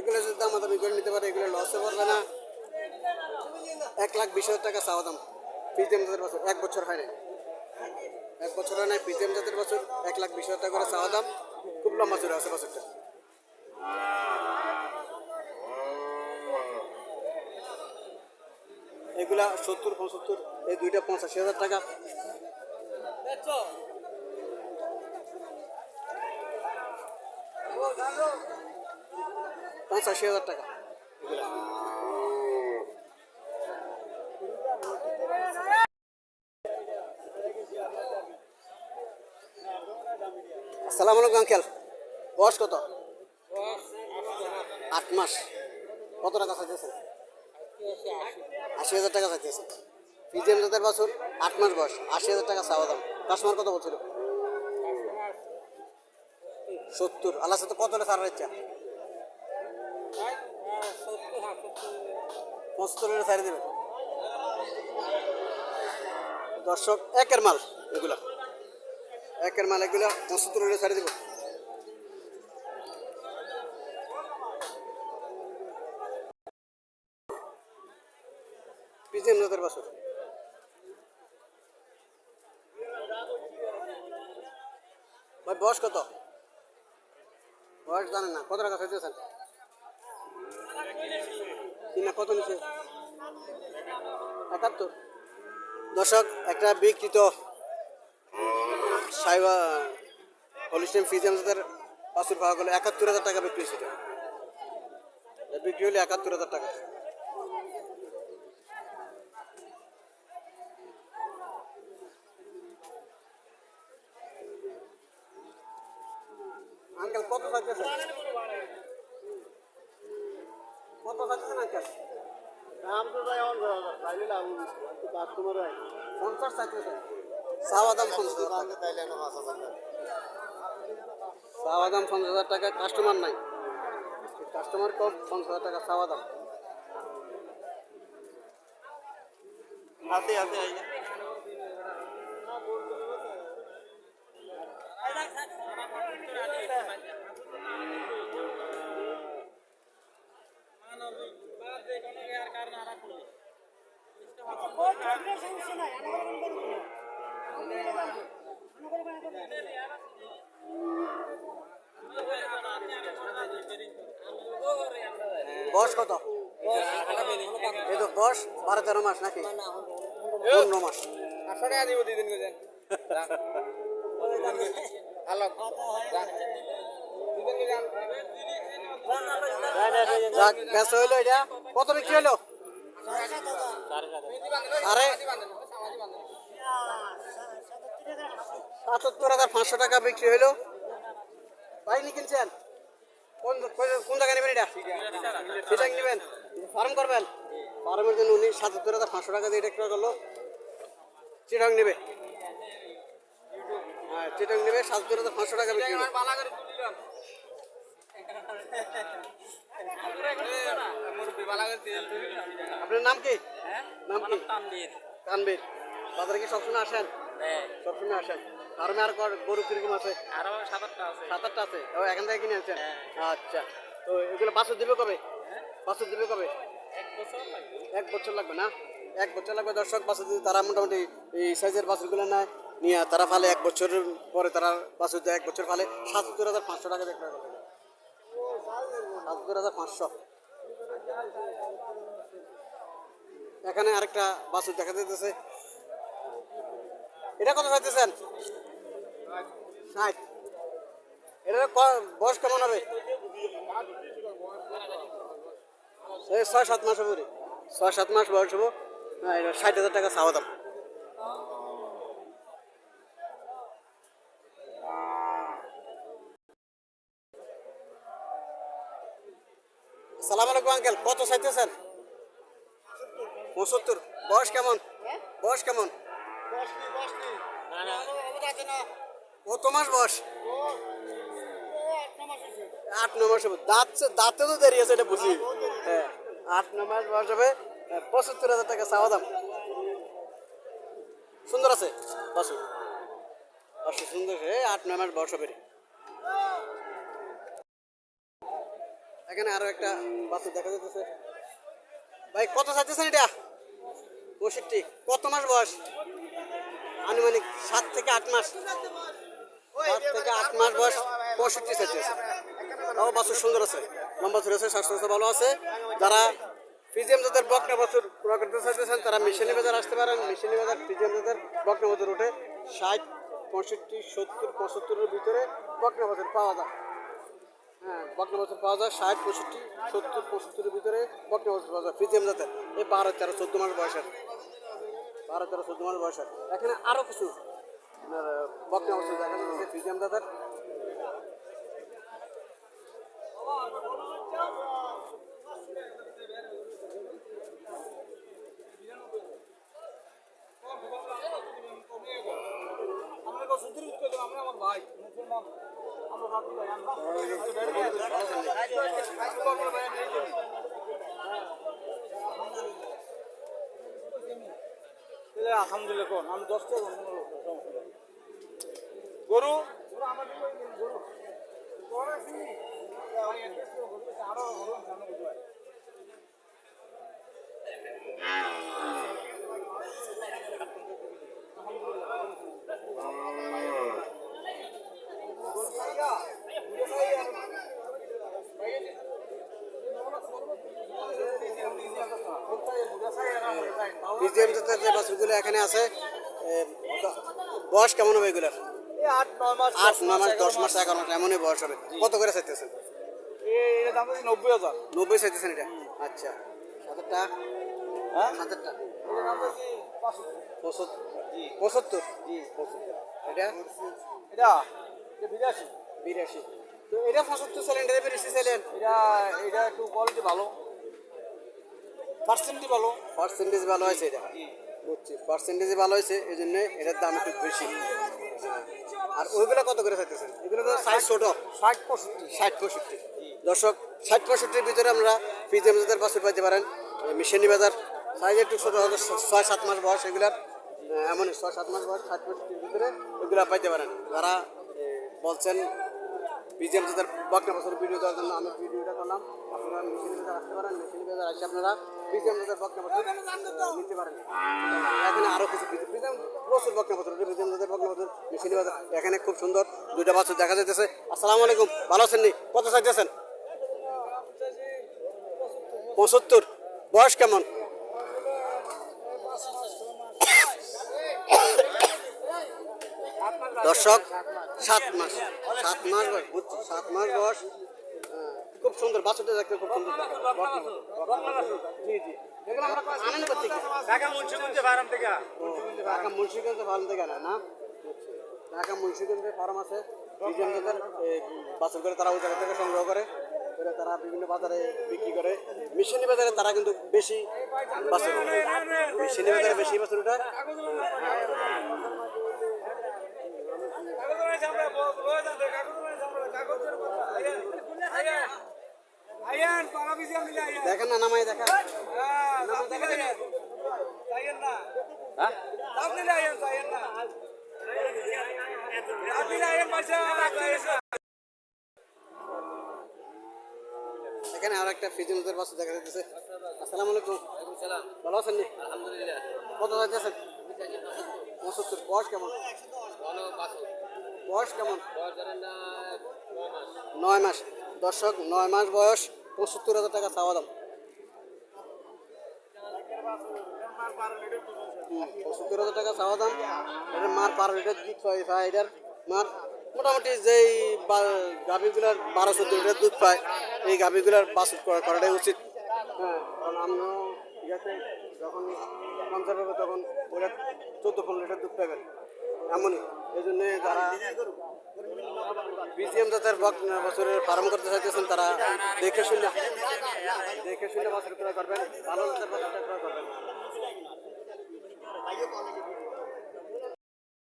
এগুলো যদি দাম দামি করে নিতে পারে, এগুলো লসে পড়বে না। এক লাখ বিশ হাজার টাকা চাওয়া দাম। পিজিএম জাতের বছর, এক বছর হয় না এক বছর হয় না পিজিএম জাতের বছর, এক লাখ বিশ হাজার টাকা করে চাওয়া দাম। খুব লম্বা চলে আছে বছরটা। এগুলা সত্তর, পঁচাত্তর, এই দুইটা পঁচাশি হাজার টাকা। পঁচাশি হাজার টাকা। আসসালামু আলাইকুম, আঙ্কেল। বয়স কত? আট মাস। কত টাকা চাইতেছেন? আশি হাজার টাকা চাইতেছে পিজিএম জাতের বছর, আট মাস বয়স। আশি হাজার টাকা চাওয়া দাম। কাস্টমার কত বলছিল? সত্তর। আল্লাহ সাথে কত হলে সারার ইচ্ছা পঁচাত্তর সারিয়ে দেবেন দর্শক, একের মাল এগুলা। একের মাল এগুলা পঁচাত্তর হলে সারিয়ে দেবো। পিজিএম জাতের বছর ভাই, বয়স কত? বয়স জানেন না। কত টাকা চাইতেছেন কিনা কত নিচে একাত্তর। দর্শক, একটা বিকৃত সাইবা হলিস্টেম ফিজিয়াম জাতের বাছুর পাওয়া একাত্তর হাজার টাকা বিক্রি হয়েছিল বিক্রি হলে একাত্তর হাজার টাকা। আঙ্কেল, কত চাইতেছেন কত চাইতেছেন আঙ্কেল দাম তো ভাই অন তাইলে লাভ কাস্টমার হয়। পঞ্চাশ চাইতেছেন চাওয়া দাম পঞ্চাশ হাজার টাকা। তাইলে না মাছ আছে চাওয়া দাম পঞ্চাশ হাজার টাকা কাস্টমার নাই। কাস্টমার কম পঞ্চাশ হাজার টাকা চাওয়া দাম আছে আছে বয়স কত? এই তো বয়স বারো তেরো মাস নাকি? পনেরো মাস। কত বিক্রি সাড়ে সাতাত্তর হাজার পাঁচশো টাকা বিক্রি হইল। বাইনি কিনছেন? কোন কোন- জায়গায় নেবেন এটা? সেটা নেবেন? ফার্ম করবেন? ফার্মের জন্য উনি সাতাত্তর হাজার পাঁচশো টাকা দিয়ে এটা ক্রয় করল। চিটাং নেবে। হ্যাঁ চিটাং নেবে, সাতাত্তর হাজার পাঁচশো টাকা বিক্রি আপনার নাম কি? হ্যাঁ? নাম কি? তানবীর। বাজারে কি সবসময় আসেন? হ্যাঁ। সবসময় আসেন। ফার্মে আর গরু কীরকম আছে? আরও সাত আটটা আছে। সাত আটটা আছে? ও এখান থেকে কিনে আনছেন? হ্যাঁ। আচ্ছা। তো এগুলো বাছুর দিবে কবে? বাছুর দিবে কবে? এক বছর লাগবে। বছর না? এক বছর লাগবে। দর্শক বাছুর দিতে তারা মোটামুটি এই সাইজের বাছুরগুলো নেয় নিয়ে তারা ফালে এক বছরের পরে তারা বাছুর দেয় এক বছর ফালে সাতাত্তর হাজার পাঁচশো টাকা দেখতে হবে সাতাত্তর হাজার পাঁচশো। এখানে আরেকটা বাছুর দেখা যেতেছে এটা কত চাইতেছেন? ষাট। এটা বয়স কেমন হবে? ছয় সাত মাস হবে ছয় সাত মাস বয়স হব। হ্যাঁ ষাট হাজার টাকা চাওয়া দাম। সালাম আলাইকুম আঙ্কেল। কত চাইতেছেন? পঁচাত্তর। বয়স কেমন? বয়স কেমন? কত মাস বয়স। আট ন মাস হবে। দাঁত দাঁতে তো দেরি আছে এটা বুঝি। হ্যাঁ আট ন মাস বয়স হবে। হ্যাঁ, পঁচাত্তর হাজার টাকা চাওয়া দাম। সুন্দর আছে? বাসু বাসু সুন্দর আছে আট ন মাস বয়স হবে। এখানে আরও একটা বাছুর দেখা যাচ্ছে ভাই, কত চাইতেছেন এটা পঁয়ষট্টি। কত মাস বয়স? আনুমানিক সাত থেকে আট মাস। সাত থেকে আট মাস বয়স পঁয়ষট্টি চাইতেছে তাও বাছুর সুন্দর আছে। লম্বা চুর আছে, স্বাস্থ্য ভালো আছে। যারা ফিজিএম যাদের বকনা বাছুর ক্রয় করতে চাইতেছেন, তারা মিশনি বাজার আসতে পারেন। মিশনি বাজার ফিজিএম যাদের বকনা বাছুর উঠে ষাট, পঁয়ষট্টি, সত্তর, পঁচাত্তরের ভিতরে বকনা বাছুর পাওয়া যায়। হ্যাঁ বকনা বাছুর পাওয়া যায় ষাট, পঁয়ষট্টি, সত্তর পঁচাত্তরের ভিতরে বকনা বাছুর পাওয়া যায় ফিজিএম জাতের। এই বারো, তেরো, চোদ্দ মাস বয়সের। বারো, তেরো, চোদ্দ মাস বয়সের। এখানে আরও কিছু আপনার বকনা বাছুর দেখা যাচ্ছে ফিজিএম জাতের। আলহামদুলিল্লাহ কোন? আমি দশটা গরু? ফিজিএম জাতের যে এখানে আছে। বয়স কেমন হবে এগুলার? আট নয় মাস আট নয় মাস দশ মাস এগারো মাস এমনই বয়স হবে। কত করে চাইতেছেন? নব্বই হাজার। নব্বই চাইতেছেন এটা? আচ্ছা। সাতেরটা? হ্যাঁ? সাতেরটা? এর দাম হচ্ছে পাঁচশো পঁচাত্তর? পঁচাত্তর? জি পঁচাত্তর। এটা? এটা এটা বিরাশি। বিরাশি। তো এটা পঁচাত্তর এটা বিরাশি ছিলেন এটা এটা একটু কোয়ালিটি ভালো। ভালো। পার্সেন্টেজ ভালো হয়েছে এটা? বুঝছি পার্সেন্টেজ ভালো হয়েছে এই জন্য এটার দাম একটু বেশি। আর ওইগুলো কত করে চাইতেছেন? এগুলো তো সাইজ ছোট। ষাট পঁয়ষট্টি। ষাট পঁয়ষট্টি। দর্শক ষাট পঁয়ষট্টির ভিতরে আমরা পিজে বাজার বাছুর পাইতে পারেন। মিশনি বাজার সাইজ একটু ছোটো হয়তো ছয় সাত মাস বয়স এগুলার আহ, এমনই ছয় সাত মাস বয়স ষাট পঁয়ষট্টির ভিতরে এগুলা পাইতে পারেন। যারা বলছেন পিজিএম যাদের বকনা বছর ভিডিও দেওয়ার জন্য আমি ভিডিওটা করলাম আপনারা বাজার আসতে পারেন আসে আপনারা নিতে পারেন এখানে কিছু প্রচুর পিজিএম যাদের বকনা বছর বাজার এখানে খুব সুন্দর দুইটা বাছুর দেখা যাইতেছে আসসালামু আলাইকুম ভালো আছেন নি কত চাইতেছেন পঁচাত্তর বয়স কেমন দর্শক, সাত মাস। সাত মাস বয়স সাত মাস বয়স। খুব সুন্দর বাচ্চাটা দেখতে খুব সুন্দর। লাগে। জি জি এগুলো আমরা আনেন করতে ঢাকা মুন্সিগঞ্জ ফার্ম থেকে। ঢাকা মুন্সিগঞ্জে ফার্ম থেকে আনে না? ঢাকা মুন্সিগঞ্জে ফার্ম আছে। বিজনদের বাছর করে তারা ওই জায়গা থেকে সংগ্রহ করে। করে তারা বিভিন্ন বাজারে বিক্রি করে। মিশনি বাজারে তারা কিন্তু বেশি বাছর মিশনি বাজারে বেশি বাছর উঠায় আইয়ান পাড়া বিজি আমি আইয়ান দেখেন না নামাই দেখা আপনি আইয়ান আইয়ান না হ্যাঁ আপনি আইয়ান আইয়ান না আপনি আইয়ান এখানে আর একটা ফিজিনদের বাস দেখা যাচ্ছে। আসসালামু আলাইকুম। ভালো আছেন নি? আলহামদুলিল্লাহ। কত যাইতেছেন? পঁচাত্তর। বয়স কেমন? বয়স কেমন? নয় মাস। দর্শক, নয় মাস বয়স, পঁচাত্তর হাজার টাকা চাওয়া দাম। পঁচাত্তর হাজার টাকা চাওয়া দাম। এটা মার পার লিটার দুধ পাই পায় এটার মার। মোটামুটি যেই গাভীগুলার বারো চোদ্দ লিটার দুধ পায়, এই গাভীগুলার করা- করাটাই উচিত। হ্যাঁ কারণ আমিও ইয়াতে যখন পঞ্চাশ হবে তখন ওরা চোদ্দ, পনেরো লিটার দুধ পাবেন এমনই। এই জন্য যারা বিজিএম জাতের বছরের ফার্ম করতে চাইতেছেন, তারা দেখে শুনে দেখে শুনে বছর ক্রয় করবেন, ভালো করবেন।